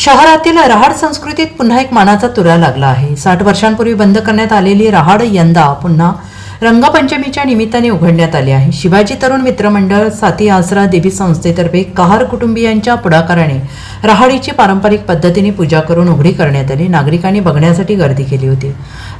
शहरातील रहाड संस्कृतीत पुन्हा एक मानाचा तुरा लागला आहे. साठ वर्षांपूर्वी बंद करण्यात आलेली रहाड यंदा पुन्हा रंगपंचमीच्या निमित्ताने उघडण्यात आले आहे. शिवाजी तरुण मित्रमंडळ साती आसरा देवी संस्थेतर्फे कहार कुटुंबियांच्या पुढाकाराने रहाडीची पारंपरिक पद्धतीने पूजा करून उघडी करण्यात आली. नागरिकांनी बघण्यासाठी गर्दी केली होती.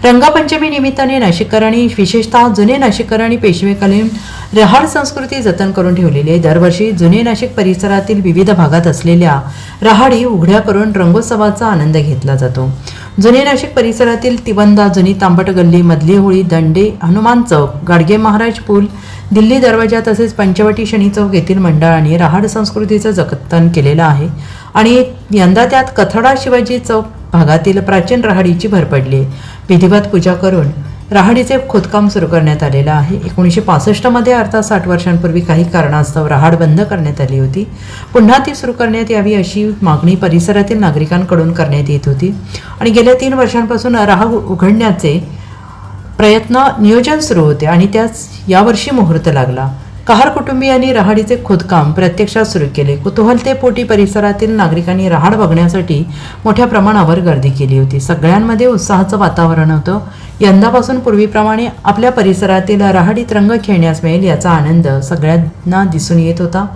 रंगपंचमी निमित्ताने नाशिककरांनी विशेषतः जुने नाशिककर आणि पेशवेकालीन रहाड संस्कृती जतन करून ठेवलेली आहे. दरवर्षी जुने नाशिक परिसरातील विविध भागात असलेल्या रहाडी उघड्या करून रंगोत्सवाचा आनंद घेतला जातो. जुने नाशिक परिसरातील तिवंदा जुनी तांबट गल्ली मधली होळी दंडे हनुमान चौक गाडगे महाराज पूल दिल्ली दरवाजा तसेच पंचवटी शनी चौक येथील मंडळाने रहाड संस्कृतीचं जतन केलेलं आहे आणि यंदा त्यात कथडा शिवाजी चौक भागातील प्राचीन रहाडीची भर पडली आहे. विधिवत पूजा करून रहाडीचे खोदकाम सुरू करण्यात आलेलं आहे. एकोणीसशे पासष्टमध्ये अर्थात साठ वर्षांपूर्वी काही कारणास्तव रहाड बंद करण्यात आली होती. पुन्हा ती सुरू करण्यात यावी अशी मागणी परिसरातील नागरिकांकडून करण्यात येत होती. आणि गेल्या तीन वर्षांपासून रहाड उघडण्याचे प्रयत्न नियोजन सुरू होते आणि त्याच यावर्षी मुहूर्त लागला. कहार कुटुंबियांनी रहाडीचे खोदकाम प्रत्यक्षात सुरू केले. कुतूहलतेपोटी परिसरातील नागरिकांनी रहाड बघण्यासाठी मोठ्या प्रमाणावर गर्दी केली होती. सगळ्यांमध्ये उत्साहाचं वातावरण होतं. यंदापासून पूर्वीप्रमाणे आपल्या परिसरातील राहडीत रंग खेळण्यास मिळेल याचा आनंद सगळ्यांना दिसून येत होता.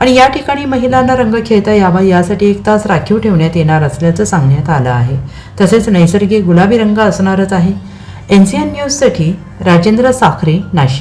आणि या ठिकाणी महिलांना रंग खेळता यावा यासाठी एक तास राखीव ठेवण्यात येणार असल्याचं सांगण्यात आलं आहे. तसेच नैसर्गिक गुलाबी रंग असणारच आहे. एन सी एन न्यूजसाठी राजेंद्र साखरे नाशिक.